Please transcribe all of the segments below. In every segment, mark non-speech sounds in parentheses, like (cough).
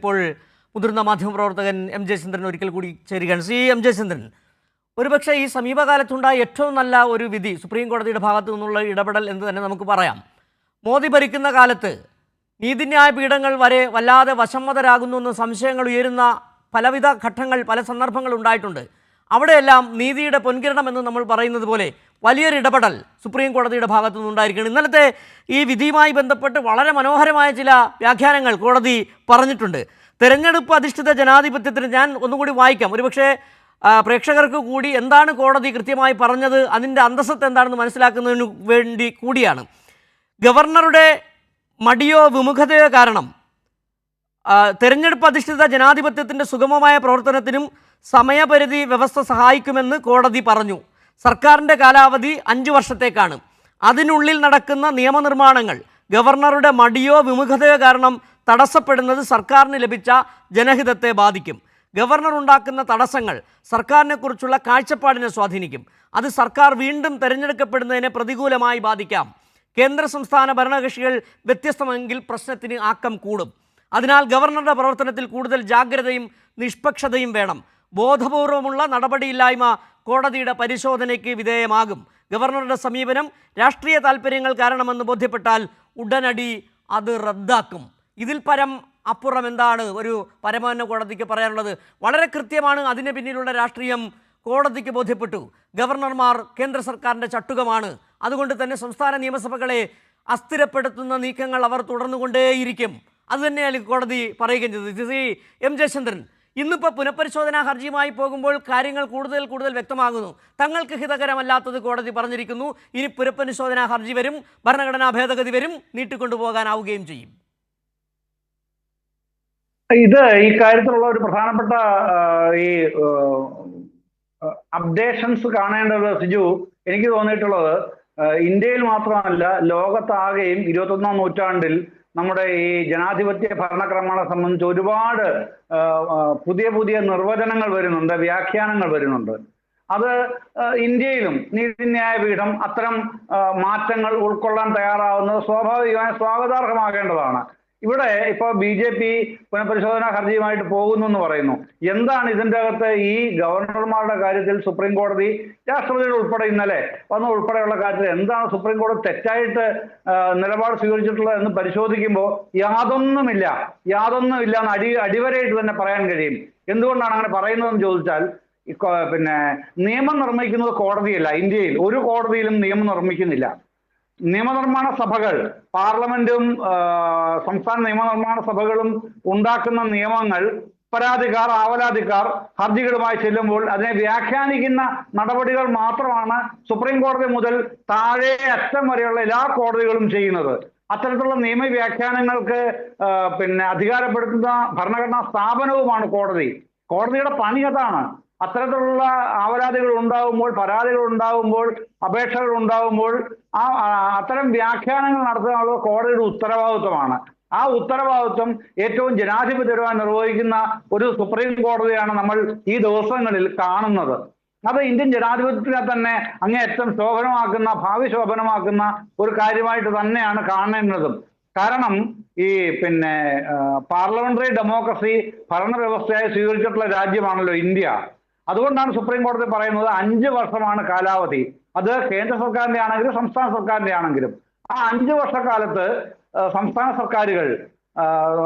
ഇപ്പോൾ മുതിർന്ന മാധ്യമപ്രവർത്തകൻ എം ജയചന്ദ്രൻ ഒരിക്കൽ കൂടി ചേരുകയാണ്. ശ്രീ എം ജയചന്ദ്രൻ ഒരുപക്ഷെ ഈ സമീപകാലത്തുണ്ടായ ഏറ്റവും നല്ല ഒരു വിധി സുപ്രീം കോടതിയുടെ ഭാഗത്തു നിന്നുള്ള ഇടപെടൽ എന്ന് തന്നെ നമുക്ക് പറയാം. മോദി ഭരിക്കുന്ന കാലത്ത് നീതിന്യായ പീഠങ്ങൾ വരെ വല്ലാതെ വശംവതരാകുന്നു എന്ന് സംശയങ്ങൾ ഉയരുന്ന പലവിധ ഘട്ടങ്ങൾ പല സന്ദർഭങ്ങൾ ഉണ്ടായിട്ടുണ്ട്. അവിടെയെല്ലാം നീതിയുടെ പൊൻകിരണം എന്ന് നമ്മൾ പറയുന്നത് പോലെ വലിയൊരു ഇടപെടൽ സുപ്രീം കോടതിയുടെ ഭാഗത്തു നിന്നുണ്ടായിരിക്കണം ഇന്നലത്തെ ഈ വിധിയുമായി ബന്ധപ്പെട്ട് വളരെ മനോഹരമായ ചില വ്യാഖ്യാനങ്ങൾ കോടതി പറഞ്ഞിട്ടുണ്ട്. തെരഞ്ഞെടുപ്പ് അധിഷ്ഠിത ജനാധിപത്യത്തിന് ഞാൻ ഒന്നുകൂടി വായിക്കാം. ഒരുപക്ഷെ പ്രേക്ഷകർക്ക് കൂടി എന്താണ് കോടതി കൃത്യമായി പറഞ്ഞത് അതിന്റെ അന്തസ്സത്ത് എന്താണെന്ന് മനസ്സിലാക്കുന്നതിന് വേണ്ടി കൂടിയാണ്. ഗവർണറുടെ മടിയോ വിമുഖതയോ കാരണം തെരഞ്ഞെടുപ്പ് അധിഷ്ഠിത ജനാധിപത്യത്തിന്റെ സുഗമമായ പ്രവർത്തനത്തിനും സമയപരിധി വ്യവസ്ഥ സഹായിക്കുമെന്ന് കോടതി പറഞ്ഞു. സർക്കാരിന്റെ കാലാവധി അഞ്ച് വർഷത്തേക്കാണ്. അതിനുള്ളിൽ നടക്കുന്ന നിയമനിർമ്മാണങ്ങൾ ഗവർണറുടെ മടിയോ വിമുഖതയോ കാരണം തടസ്സപ്പെടുന്നത് സർക്കാരിന് ലഭിച്ച ജനഹിതത്തെ ബാധിക്കും. ഗവർണർ ഉണ്ടാക്കുന്ന തടസ്സങ്ങൾ സർക്കാരിനെക്കുറിച്ചുള്ള കാഴ്ചപ്പാടിനെ സ്വാധീനിക്കും. അത് സർക്കാർ വീണ്ടും തിരഞ്ഞെടുക്കപ്പെടുന്നതിനെ പ്രതികൂലമായി ബാധിക്കാം. കേന്ദ്ര സംസ്ഥാന ഭരണകക്ഷികൾ വ്യത്യസ്തമെങ്കിൽ പ്രശ്നത്തിന് ആക്കം കൂടും. അതിനാൽ ഗവർണറുടെ പ്രവർത്തനത്തിൽ കൂടുതൽ ജാഗ്രതയും നിഷ്പക്ഷതയും വേണം. ബോധപൂർവമുള്ള നടപടിയില്ലായ്മ കോടതിയുടെ പരിശോധനയ്ക്ക് വിധേയമാകും. ഗവർണറുടെ സമീപനം രാഷ്ട്രീയ താൽപ്പര്യങ്ങൾ കാരണമെന്ന് ബോധ്യപ്പെട്ടാൽ ഉടനടി അത് റദ്ദാക്കും. ഇതിൽ പരം അപ്പുറം എന്താണ് ഒരു പരമോന്നത കോടതിക്ക് പറയാനുള്ളത്? വളരെ കൃത്യമാണ്. അതിന് പിന്നിലുള്ള രാഷ്ട്രീയം കോടതിക്ക് ബോധ്യപ്പെട്ടു. ഗവർണർമാർ കേന്ദ്ര സർക്കാരിന്റെ ചട്ടുകമാണ്. അതുകൊണ്ട് തന്നെ സംസ്ഥാന നിയമസഭകളെ അസ്ഥിരപ്പെടുത്തുന്ന നീക്കങ്ങൾ അവർ തുടർന്നുകൊണ്ടേയിരിക്കും. അതുതന്നെയാണ് കോടതി പറയുകയും ചെയ്തത്. ശ്രീ എം ജയചന്ദ്രൻ ഇന്നിപ്പോൾ പുനഃപരിശോധനാ ഹർജിയുമായി പോകുമ്പോൾ കാര്യങ്ങൾ കൂടുതൽ കൂടുതൽ വ്യക്തമാകുന്നു. തങ്ങൾക്ക് ഹിതകരമല്ലാത്തത് കോടതി പറഞ്ഞിരിക്കുന്നു. ഇനി പുനഃപരിശോധനാ ഹർജി വരും ഭരണഘടനാ ഭേദഗതി വരും നീട്ടിക്കൊണ്ടുപോകാനാവുകയും ചെയ്യും. ഇത് ഈ കാര്യത്തിലുള്ള ഒരു പ്രധാനപ്പെട്ട ഈ അപ്ഡേഷൻസ് കാണേണ്ടത് സിജു എനിക്ക് തോന്നിയിട്ടുള്ളത് ഇന്ത്യയിൽ മാത്രമല്ല ലോകത്താകെയും ഇരുപത്തൊന്നാം നൂറ്റാണ്ടിൽ നമ്മുടെ ഈ ജനാധിപത്യ ഭരണക്രമങ്ങളെ സംബന്ധിച്ച് ഒരുപാട് പുതിയ പുതിയ നിർവചനങ്ങൾ വരുന്നുണ്ട് വ്യാഖ്യാനങ്ങൾ വരുന്നുണ്ട്. അത് ഇന്ത്യയിലും നീതിന്യായ പീഠം അത്തരം മാറ്റങ്ങൾ ഉൾക്കൊള്ളാൻ തയ്യാറാവുന്നത് സ്വാഭാവികമായി സ്വാഗതാർഹമാകേണ്ടതാണ്. ഇവിടെ ഇപ്പൊ ബി ജെ പി പുനഃപരിശോധനാ ഹർജിയുമായിട്ട് പോകുന്നു എന്ന് പറയുന്നു. എന്താണ് ഇതിന്റെ അകത്ത് ഈ ഗവർണർമാരുടെ കാര്യത്തിൽ സുപ്രീം കോടതി രാഷ്ട്രപതിയുടെ ഉൾപ്പെടെ ഇന്നലെ വന്ന ഉൾപ്പെടെയുള്ള കാര്യത്തിൽ എന്താണ് സുപ്രീം കോടതി തെറ്റായിട്ട് നിലപാട് സ്വീകരിച്ചിട്ടുള്ളത് എന്ന് പരിശോധിക്കുമ്പോൾ യാതൊന്നുമില്ല യാതൊന്നുമില്ല എന്ന് അടി അടിവരയിട്ട് തന്നെ പറയാൻ കഴിയും. എന്തുകൊണ്ടാണ് അങ്ങനെ പറയുന്നതെന്ന് ചോദിച്ചാൽ പിന്നെ നിയമം നിർമ്മിക്കുന്നത് കോടതിയല്ല ഇന്ത്യയിൽ ഒരു കോടതിയിലും നിയമം നിർമ്മിക്കുന്നില്ല. നിയമനിർമ്മാണ സഭകൾ പാർലമെന്റും സംസ്ഥാന നിയമനിർമ്മാണ സഭകളും ഉണ്ടാക്കുന്ന നിയമങ്ങൾ പരാതിക്കാർ ആവലാതിക്കാർ ഹർജികളുമായി ചെല്ലുമ്പോൾ അതിനെ വ്യാഖ്യാനിക്കുന്ന നടപടികൾ മാത്രമാണ് സുപ്രീം കോടതി മുതൽ താഴെ അറ്റം വരെയുള്ള എല്ലാ കോടതികളും ചെയ്യുന്നത്. അത്തരത്തിലുള്ള നിയമ വ്യാഖ്യാനങ്ങൾക്ക് പിന്നെ അധികാരപ്പെടുത്തുന്ന ഭരണഘടനാ സ്ഥാപനവുമാണ് കോടതി. കോടതിയുടെ പണി അതാണ്. അത്തരത്തിലുള്ള ആവലാതികൾ ഉണ്ടാകുമ്പോൾ പരാതികൾ ഉണ്ടാകുമ്പോൾ അപേക്ഷകൾ ഉണ്ടാകുമ്പോൾ ആ അത്തരം വ്യാഖ്യാനങ്ങൾ നടത്തുന്നത് കോടതിയുടെ ഉത്തരവാദിത്വമാണ്. ആ ഉത്തരവാദിത്വം ഏറ്റവും ജനാധിപത്യപരമായി നിർവഹിക്കുന്ന ഒരു സുപ്രീം കോടതിയാണ് നമ്മൾ ഈ ദിവസങ്ങളിൽ കാണുന്നത്. അത് ഇന്ത്യൻ ജനാധിപത്യത്തിനെ തന്നെ അങ്ങേയറ്റം ശോഭനമാക്കുന്ന ഭാവി ശോഭനമാക്കുന്ന ഒരു കാര്യമായിട്ട് തന്നെയാണ് കാണേണ്ടതും. കാരണം ഈ പിന്നെ പാർലമെന്ററി ഡെമോക്രസി ഭരണവ്യവസ്ഥയായി സ്വീകരിച്ചിട്ടുള്ള രാജ്യമാണല്ലോ ഇന്ത്യ. അതുകൊണ്ടാണ് സുപ്രീം കോടതി പറയുന്നത് അഞ്ച് വർഷമാണ് കാലാവധി. അത് കേന്ദ്ര സർക്കാരിന്റെ ആണെങ്കിലും സംസ്ഥാന സർക്കാരിന്റെ ആണെങ്കിലും ആ അഞ്ച് വർഷക്കാലത്ത് സംസ്ഥാന സർക്കാരുകൾ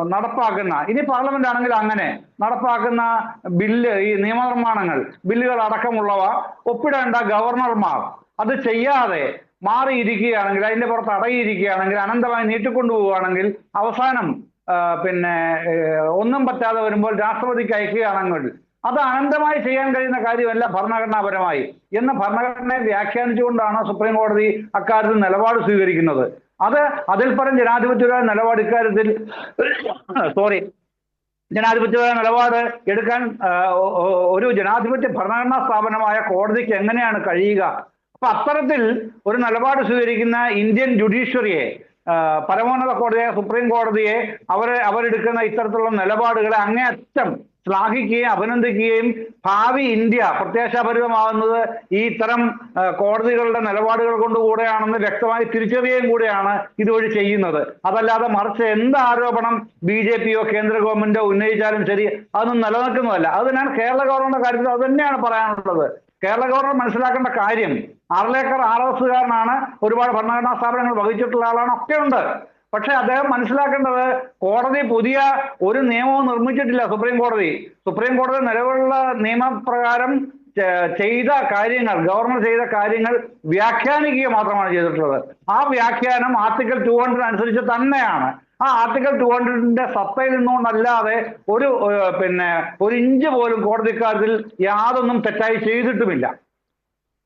നടപ്പാക്കുന്ന ഇനി പാർലമെന്റ് ആണെങ്കിൽ അങ്ങനെ നടപ്പാക്കുന്ന ബില്ല് ഈ നിയമനിർമ്മാണങ്ങൾ ബില്ലുകൾ അടക്കമുള്ളവ ഒപ്പിടേണ്ട ഗവർണർമാർ അത് ചെയ്യാതെ മാറിയിരിക്കുകയാണെങ്കിൽ അതിന്റെ പുറത്ത് അടങ്ങിയിരിക്കുകയാണെങ്കിൽ അനന്തമായി നീട്ടിക്കൊണ്ടുപോവുകയാണെങ്കിൽ അവസാനം പിന്നെ ഒന്നും പറ്റാതെ വരുമ്പോൾ രാഷ്ട്രപതിക്ക് അയക്കുകയാണെങ്കിൽ അത് അനന്തമായി ചെയ്യാൻ കഴിയുന്ന കാര്യമല്ല ഭരണഘടനാപരമായി. എന്ന് ഭരണഘടനയെ വ്യാഖ്യാനിച്ചുകൊണ്ടാണ് സുപ്രീം കോടതി അക്കാര്യത്തിൽ നിലപാട് സ്വീകരിക്കുന്നത്. അത് അതിൽ പറഞ്ഞ ജനാധിപത്യപരമായ നിലപാട് ഇക്കാര്യത്തിൽ സോറി ജനാധിപത്യപരമായ നിലപാട് എടുക്കാൻ ഒരു ജനാധിപത്യ ഭരണഘടനാ സ്ഥാപനമായ കോടതിക്ക് എങ്ങനെയാണ് കഴിയുക? അപ്പൊ അത്തരത്തിൽ ഒരു നിലപാട് സ്വീകരിക്കുന്ന ഇന്ത്യൻ ജുഡീഷ്യറിയെ പരമോന്നത കോടതിയായ സുപ്രീം കോടതിയെ അവരെ അവരെടുക്കുന്ന ഇത്തരത്തിലുള്ള നിലപാടുകളെ അങ്ങേയറ്റം ശ്ലാഘിക്കുകയും അഭിനന്ദിക്കുകയും ഭാവി ഇന്ത്യ പ്രത്യാശാഭരിതമാകുന്നത് ഈ ഇത്തരം കോടതികളുടെ നിലപാടുകൾ കൊണ്ടുകൂടെയാണെന്ന് വ്യക്തമായി തിരിച്ചറിയുകയും കൂടെയാണ് ഇതുവഴി ചെയ്യുന്നത്. അതല്ലാതെ മറിച്ച് എന്ത് ആരോപണം ബി ജെ പിയോ കേന്ദ്ര ഗവൺമെന്റോ ഉന്നയിച്ചാലും ശരി അതൊന്നും നിലനിൽക്കുന്നതല്ല. അത് ഞാൻ കേരള ഗവർണറുടെ കാര്യത്തിൽ അത് തന്നെയാണ് പറയാനുള്ളത്. കേരള ഗവർണർ മനസ്സിലാക്കേണ്ട കാര്യം ആറിലേക്കർ ആർ എസ് കാരനാണ് ഒരുപാട് ഭരണഘടനാ സ്ഥാപനങ്ങൾ വഹിച്ചിട്ടുള്ള ആളാണ് ഒക്കെ ഉണ്ട് പക്ഷെ അദ്ദേഹം മനസ്സിലാക്കേണ്ടത് കോടതി പുതിയ ഒരു നിയമവും നിർമ്മിച്ചിട്ടില്ല സുപ്രീം കോടതി. സുപ്രീം കോടതി നിലവിലുള്ള നിയമപ്രകാരം ചെയ്ത കാര്യങ്ങൾ ഗവർണർ ചെയ്ത കാര്യങ്ങൾ വ്യാഖ്യാനിക്കുക മാത്രമാണ് ചെയ്തിട്ടുള്ളത്. ആ വ്യാഖ്യാനം ആർട്ടിക്കൽ ടു ഹൺഡ്രഡ് അനുസരിച്ച് തന്നെയാണ്. ആ ആർട്ടിക്കൽ ടു ഹൺഡ്രഡിന്റെ സത്തയിൽ നിന്നുകൊണ്ടല്ലാതെ ഒരു പിന്നെ ഒരു ഇഞ്ച് പോലും കോടതിക്കാര്യത്തിൽ യാതൊന്നും തെറ്റായി ചെയ്തിട്ടുമില്ല.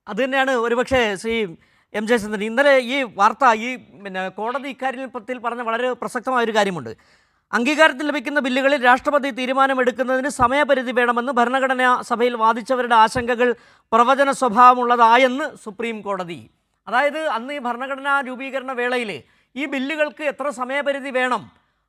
അത് തന്നെയാണ് ഒരുപക്ഷെ ശ്രീ എം ജയചന്ദ്രൻ. ഇന്നലെ ഈ വാർത്ത ഈ പിന്നെ കോടതി ഇക്കാര്യത്തിൽ പറഞ്ഞ വളരെ പ്രസക്തമായ ഒരു കാര്യമുണ്ട്. അംഗീകാരത്തിൽ ലഭിക്കുന്ന ബില്ലുകളിൽ രാഷ്ട്രപതി തീരുമാനമെടുക്കുന്നതിന് സമയപരിധി വേണമെന്ന് ഭരണഘടനാ സഭയിൽ വാദിച്ചവരുടെ ആശങ്കകൾ പ്രവചന സ്വഭാവമുള്ളതായെന്ന് സുപ്രീം കോടതി. അതായത് അന്ന് ഈ ഭരണഘടനാ രൂപീകരണ വേളയിൽ ഈ ബില്ലുകൾക്ക് എത്ര സമയപരിധി വേണം?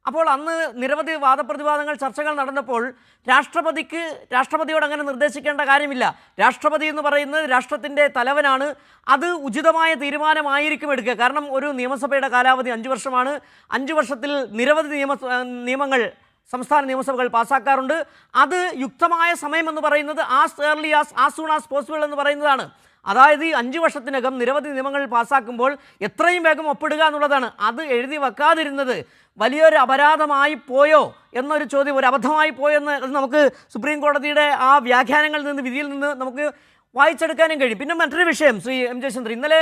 അപ്പോൾ അന്ന് നിരവധി വാദപ്രതിവാദങ്ങൾ ചർച്ചകൾ നടന്നപ്പോൾ രാഷ്ട്രപതിക്ക് രാഷ്ട്രപതിയോട് അങ്ങനെ നിർദ്ദേശിക്കേണ്ട കാര്യമില്ല. രാഷ്ട്രപതി എന്ന് പറയുന്നത് രാഷ്ട്രത്തിന്റെ തലവനാണ്. അത് ഉചിതമായ തീരുമാനമായിരിക്കും എടുക്കുക. കാരണം ഒരു നിയമസഭയുടെ കാലാവധി അഞ്ച് വർഷമാണ്. അഞ്ച് വർഷത്തിൽ നിരവധി നിയമ നിയമങ്ങൾ സംസ്ഥാന നിയമസഭകൾ പാസ്സാക്കാറുണ്ട് അത് യുക്തമായ സമയമെന്ന് പറയുന്നത് as early as as soon as possible എന്ന് പറയുന്നതാണ്. അതായത് ഈ അഞ്ച് വർഷത്തിനകം നിരവധി നിയമങ്ങൾ പാസ്സാക്കുമ്പോൾ എത്രയും വേഗം ഒപ്പിടുക എന്നുള്ളതാണ്. അത് എഴുതി വെക്കാതിരുന്നത് വലിയൊരു അപരാധമായി പോയോ എന്നൊരു ചോദ്യം ഒരു അബദ്ധമായി പോയോ എന്ന് അത് നമുക്ക് സുപ്രീം കോടതിയുടെ ആ വ്യാഖ്യാനങ്ങളിൽ നിന്ന് വിധിയിൽ നിന്ന് നമുക്ക് വായിച്ചെടുക്കാനും കഴിയും. പിന്നെ മറ്റൊരു വിഷയം ശ്രീ എം ജയചന്ദ്രൻ ഇന്നലെ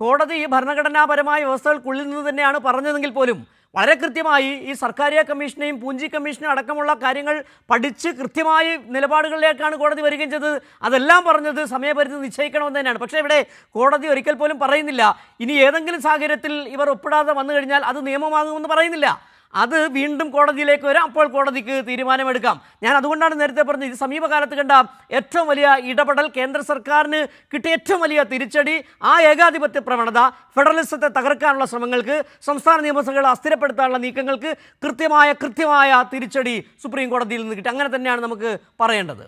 കോടതി ഭരണഘടനാപരമായ വ്യവസ്ഥകൾക്കുള്ളിൽ നിന്ന് തന്നെയാണ് പറഞ്ഞതെങ്കിൽ പോലും വളരെ കൃത്യമായി ഈ സർക്കാരിയ കമ്മീഷനെയും പൂഞ്ചി കമ്മീഷനും അടക്കമുള്ള കാര്യങ്ങൾ പഠിച്ച് കൃത്യമായി നിലപാടുകളിലേക്കാണ് കോടതി വരികയും ചെയ്തത്. അതെല്ലാം പറഞ്ഞത് സമയപരിധി നിശ്ചയിക്കണമെന്ന് തന്നെയാണ്. പക്ഷേ ഇവിടെ കോടതി ഒരിക്കൽ പോലും പറയുന്നില്ല. ഇനി ഏതെങ്കിലും സാഹചര്യത്തിൽ ഇവർ ഒപ്പിടാതെ വന്നു കഴിഞ്ഞാൽ അത് നിയമമാകുമെന്ന് പറയുന്നില്ല. അത് വീണ്ടും കോടതിയിലേക്ക് വരാം. അപ്പോൾ കോടതിക്ക് തീരുമാനമെടുക്കാം. ഞാൻ അതുകൊണ്ടാണ് നേരത്തെ പറഞ്ഞത് ഇത് സമീപകാലത്ത് കണ്ട ഏറ്റവും വലിയ ഇടപെടൽ കേന്ദ്ര സർക്കാരിന് കിട്ടിയ ഏറ്റവും വലിയ തിരിച്ചടി ആ ഏകാധിപത്യ പ്രവണത ഫെഡറലിസത്തെ തകർക്കാനുള്ള ശ്രമങ്ങൾക്ക് സംസ്ഥാന നിയമസഭകളെ അസ്ഥിരപ്പെടുത്താനുള്ള നീക്കങ്ങൾക്ക് കൃത്യമായ കൃത്യമായ തിരിച്ചടി സുപ്രീം കോടതിയിൽ നിന്ന് കിട്ടി. അങ്ങനെ തന്നെയാണ് നമുക്ക് പറയേണ്ടത്.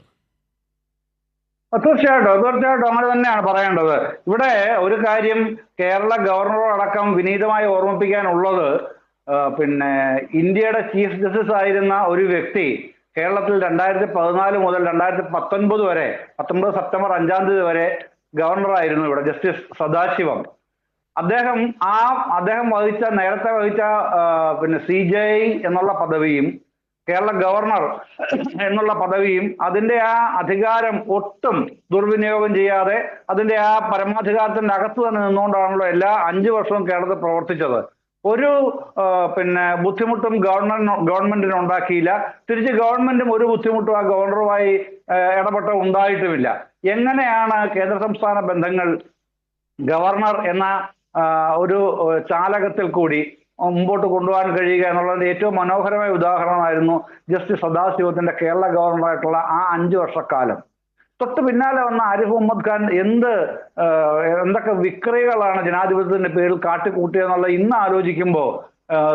തീർച്ചയായിട്ടും. തീർച്ചയായിട്ടും അങ്ങനെ തന്നെയാണ് പറയേണ്ടത്. ഇവിടെ ഒരു കാര്യം കേരള ഗവർണറോടക്കം വിനീതമായി ഓർമ്മിപ്പിക്കാനുള്ളത് പിന്നെ ഇന്ത്യയുടെ ചീഫ് ജസ്റ്റിസ് ആയിരുന്ന ഒരു വ്യക്തി കേരളത്തിൽ രണ്ടായിരത്തി പതിനാല് മുതൽ രണ്ടായിരത്തി പത്തൊൻപത് വരെ പത്തൊൻപത് സെപ്റ്റംബർ അഞ്ചാം തീയതി വരെ ഗവർണറായിരുന്നു ഇവിടെ ജസ്റ്റിസ് സദാശിവം. അദ്ദേഹം ആ അദ്ദേഹം വഹിച്ച നേരത്തെ വഹിച്ച പിന്നെ സി ജെ ഐ എന്നുള്ള പദവിയും കേരള ഗവർണർ എന്നുള്ള പദവിയും അതിന്റെ ആ അധികാരം ഒട്ടും ദുർവിനിയോഗം ചെയ്യാതെ അതിന്റെ ആ പരമാധികാരത്തിന്റെ അകത്ത് തന്നെ നിന്നുകൊണ്ടാണല്ലോ എല്ലാ അഞ്ചു വർഷവും കേരളത്തിൽ പ്രവർത്തിച്ചത്. ഒരു പിന്നെ ബുദ്ധിമുട്ടും ഗവൺമെന്റ് ഗവൺമെന്റിന് ഉണ്ടാക്കിയില്ല. തിരിച്ച് ഗവൺമെന്റും ഒരു ബുദ്ധിമുട്ടും ആ ഗവർണറുമായി ഇടപെട്ട ഉണ്ടായിട്ടുമില്ല. എങ്ങനെയാണ് കേന്ദ്ര സംസ്ഥാന ബന്ധങ്ങൾ ഗവർണർ എന്ന ഒരു ചാലകത്തിൽ കൂടി മുമ്പോട്ട് കൊണ്ടുപോകാൻ കഴിയുക എന്നുള്ളതിന്റെ ഏറ്റവും മനോഹരമായ ഉദാഹരണമായിരുന്നു ജസ്റ്റിസ് സദാശിവത്തിന്റെ കേരള ഗവർണറായിട്ടുള്ള ആ അഞ്ചു വർഷക്കാലം. തൊട്ട് പിന്നാലെ വന്ന ആരിഫ് മുഹമ്മദ് ഖാൻ എന്ത് എന്തൊക്കെ വിക്രികളാണ് ജനാധിപത്യത്തിന്റെ പേരിൽ കാട്ടിക്കൂട്ടിയെന്നുള്ള ഇന്ന് ആലോചിക്കുമ്പോൾ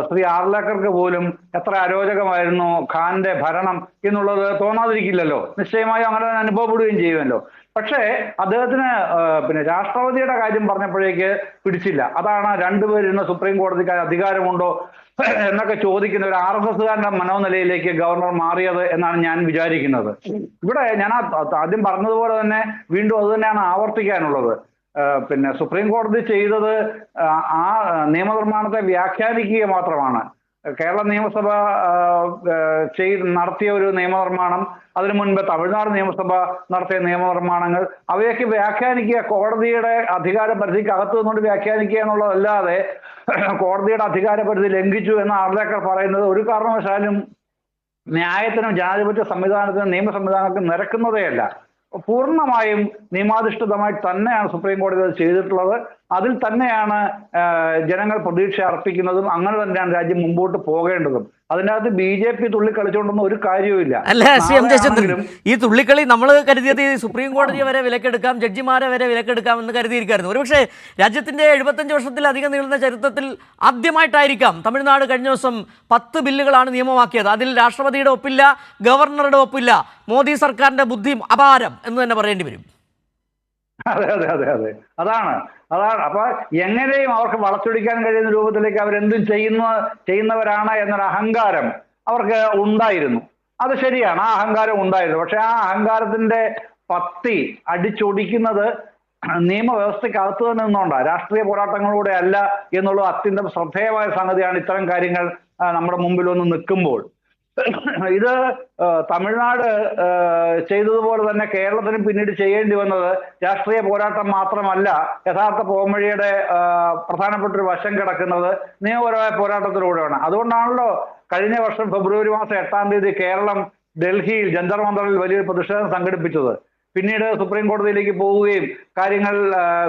ശ്രീ ആർലേക്കർക്ക് പോലും എത്ര അരോചകമായിരുന്നു ഖാന്റെ ഭരണം എന്നുള്ളത് തോന്നാതിരിക്കില്ലല്ലോ. നിശ്ചയമായും അങ്ങനെ അനുഭവപ്പെടുകയും ചെയ്യുമല്ലോ. പക്ഷേ അദ്ദേഹത്തിന് പിന്നെ രാഷ്ട്രപതിയുടെ കാര്യം പറഞ്ഞപ്പോഴേക്ക് പിടിച്ചില്ല. അതാണ് രണ്ടുപേരിന്ന് സുപ്രീം കോടതിക്ക് അധികാരമുണ്ടോ എന്നൊക്കെ ചോദിക്കുന്ന ഒരു ആർ എസ് എസ്കാരന്റെ മനോനിലയിലേക്ക് ഗവർണർ മാറിയത് എന്നാണ് ഞാൻ വിചാരിക്കുന്നത്. ഇവിടെ ഞാൻ ആദ്യം പറഞ്ഞതുപോലെ തന്നെ വീണ്ടും അത് തന്നെയാണ് ആവർത്തിക്കാനുള്ളത്. പിന്നെ സുപ്രീം കോടതി ചെയ്തത് ആ നിയമനിർമ്മാണത്തെ വ്യാഖ്യാനിക്കുക മാത്രമാണ്. കേരള നിയമസഭ ചെയ്ത് നടത്തിയ ഒരു നിയമനിർമ്മാണം അതിനു മുൻപ് തമിഴ്നാട് നിയമസഭ നടത്തിയ നിയമനിർമ്മാണങ്ങൾ അവയൊക്കെ വ്യാഖ്യാനിക്കുക കോടതിയുടെ അധികാര പരിധിക്ക് അകത്ത് നിന്നുകൊണ്ട് വ്യാഖ്യാനിക്കുക എന്നുള്ളതല്ലാതെ കോടതിയുടെ അധികാര പരിധി ലംഘിച്ചു എന്ന് ആർലേക്കർ പറയുന്നത് ഒരു കാരണവശാലും ന്യായത്തിനും ജനാധിപത്യ സംവിധാനത്തിനും നിയമ സംവിധാനത്തിനും നിരക്കുന്നതേയല്ല. പൂർണമായും നിയമാധിഷ്ഠിതമായി തന്നെയാണ് സുപ്രീം കോടതി അത് ചെയ്തിട്ടുള്ളത്. അതിൽ തന്നെയാണ് ജനങ്ങൾ പ്രതീക്ഷ അർപ്പിക്കുന്നതും അങ്ങനെ തന്നെയാണ് രാജ്യം മുമ്പോട്ട് പോകേണ്ടതും. അതിനകത്ത് ബി ജെ പി തുള്ളിക്കളിച്ചോണ്ടൊന്നും ഒരു കാര്യവുമില്ല അല്ല സി എം ജയചന്ദ്രൻ ഈ തുള്ളിക്കളി നമ്മൾ കരുതിയത് ഈ സുപ്രീം കോടതിയെ വരെ വിലക്കെടുക്കാം ജഡ്ജിമാരെ വരെ വിലക്കെടുക്കാം എന്ന് കരുതിയിരിക്കായിരുന്നു ഒരുപക്ഷെ രാജ്യത്തിന്റെ എഴുപത്തഞ്ച് വർഷത്തിലധികം നീളുന്ന ചരിത്രത്തിൽ ആദ്യമായിട്ടായിരിക്കാം തമിഴ്നാട് കഴിഞ്ഞ ദിവസം പത്ത് ബില്ലുകളാണ് നിയമമാക്കിയത്. അതിൽ രാഷ്ട്രപതിയുടെ ഒപ്പില്ല ഗവർണറുടെ ഒപ്പില്ല മോദി സർക്കാരിന്റെ ബുദ്ധി അപാരം എന്ന് തന്നെ പറയേണ്ടി വരും. അതെ അതെ അതെ അതെ. അതാണ് അതാണ്. അപ്പൊ എങ്ങനെയും അവർക്ക് വളച്ചൊടിക്കാൻ കഴിയുന്ന രൂപത്തിലേക്ക് അവരെന്തും ചെയ്യുന്ന ചെയ്യുന്നവരാണ് എന്നൊരു അഹങ്കാരം അവർക്ക് ഉണ്ടായിരുന്നു. അത് ശരിയാണ്. ആ അഹങ്കാരം ഉണ്ടായിരുന്നു. പക്ഷെ ആ അഹങ്കാരത്തിന്റെ പത്തി അടിച്ചൊടിക്കുന്നത് നിയമവ്യവസ്ഥയ്ക്കകത്ത് തന്നെ നിന്നുകൊണ്ടാണ് രാഷ്ട്രീയ പോരാട്ടങ്ങളിലൂടെ അല്ല എന്നുള്ളത് അത്യന്തം ശ്രദ്ധേയമായ സംഗതിയാണ് ഇത്തരം കാര്യങ്ങൾ നമ്മുടെ മുമ്പിൽ ഒന്ന് നിൽക്കുമ്പോൾ. (coughs) ഇത് തമിഴ്നാട് ചെയ്തതുപോലെ തന്നെ കേരളത്തിന് പിന്നീട് ചെയ്യേണ്ടി വന്നത് രാഷ്ട്രീയ പോരാട്ടം മാത്രമല്ല യഥാർത്ഥ പോംവഴിയുടെ പ്രധാനപ്പെട്ട ഒരു വശം കിടക്കുന്നത് നിയമപരമായ പോരാട്ടത്തിലൂടെയാണ്. അതുകൊണ്ടാണല്ലോ കഴിഞ്ഞ വർഷം ഫെബ്രുവരി മാസം എട്ടാം തീയതി കേരളം ഡൽഹിയിൽ ജന്തർ മന്ദറിൽ വലിയൊരു പ്രതിഷേധം സംഘടിപ്പിച്ചത്. പിന്നീട് സുപ്രീം കോടതിയിലേക്ക് പോവുകയും കാര്യങ്ങൾ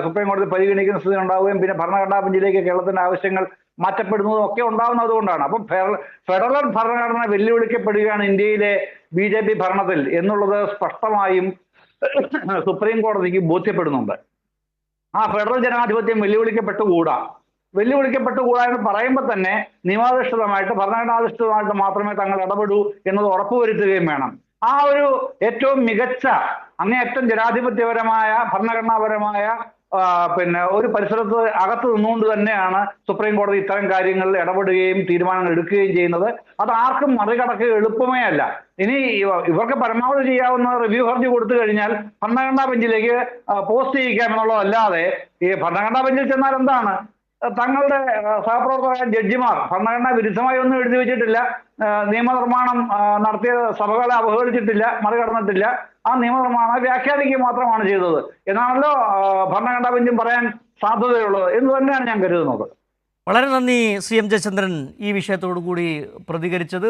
സുപ്രീം കോടതി പരിഗണിക്കുന്ന സ്ഥിതി ഉണ്ടാവുകയും പിന്നെ ഭരണഘടനാ ബെഞ്ചിലേക്ക് കേരളത്തിന്റെ ആവശ്യങ്ങൾ മാറ്റപ്പെടുന്നതും ഒക്കെ ഉണ്ടാവുന്നത് അതുകൊണ്ടാണ് അപ്പം ഫെഡറൽ ഭരണഘടന വെല്ലുവിളിക്കപ്പെടുകയാണ് ഇന്ത്യയിലെ ബി ജെ പി ഭരണത്തിൽ എന്നുള്ളത് സ്പഷ്ടമായും സുപ്രീം കോടതിക്ക് ബോധ്യപ്പെടുന്നുണ്ട്. ആ ഫെഡറൽ ജനാധിപത്യം വെല്ലുവിളിക്കപ്പെട്ടുകൂടാ. വെല്ലുവിളിക്കപ്പെട്ടുകൂടാ എന്ന് പറയുമ്പോൾ തന്നെ നിയമാധിഷ്ഠിതമായിട്ട് ഭരണഘടനാധിഷ്ഠിതമായിട്ട് മാത്രമേ തങ്ങൾ ഇടപെടൂ എന്നത് ഉറപ്പുവരുത്തുകയും വേണം. ആ ഒരു ഏറ്റവും മികച്ച അങ്ങേയറ്റം ജനാധിപത്യപരമായ ഭരണഘടനാപരമായ പിന്നെ ഒരു പരിസരത്ത് അകത്ത് നിന്നുകൊണ്ട് തന്നെയാണ് സുപ്രീം കോടതി ഇത്തരം കാര്യങ്ങളിൽ ഇടപെടുകയും തീരുമാനങ്ങൾ എടുക്കുകയും ചെയ്യുന്നത്. അത് ആർക്കും മറികടക്കുക എളുപ്പമേ അല്ല. ഇനി ഇവർക്ക് പരമാവധി ചെയ്യാവുന്ന റിവ്യൂ ഹർജി കൊടുത്തു കഴിഞ്ഞാൽ ഭരണഘടനാ ബെഞ്ചിലേക്ക് പോസ്റ്റ് ചെയ്യിക്കാം എന്നുള്ളതല്ലാതെ ഈ ഭരണഘടനാ ബെഞ്ചിൽ ചെന്നാൽ എന്താണ്? തങ്ങളുടെ സഹപ്രവർത്തക ജഡ്ജിമാർ ഭരണഘടനാ വിരുദ്ധമായി ഒന്നും എഴുതി വെച്ചിട്ടില്ല. നിയമനിർമ്മാണം നടത്തിയ സഭകളെ അവഹേളിച്ചിട്ടില്ല മറികടന്നിട്ടില്ല. ആ നിയമനിർമ്മാണം വ്യാഖ്യാനിക്കുക മാത്രമാണ് ചെയ്തത്. എന്നാണല്ലോ ഭരണഘടനാ ബെഞ്ചും പറയാൻ സാധ്യതയുള്ളത് എന്ന് തന്നെയാണ് ഞാൻ കരുതുന്നത്. വളരെ നന്ദി സി എം ജയചന്ദ്രൻ ഈ വിഷയത്തോടു കൂടി പ്രതികരിച്ചത്.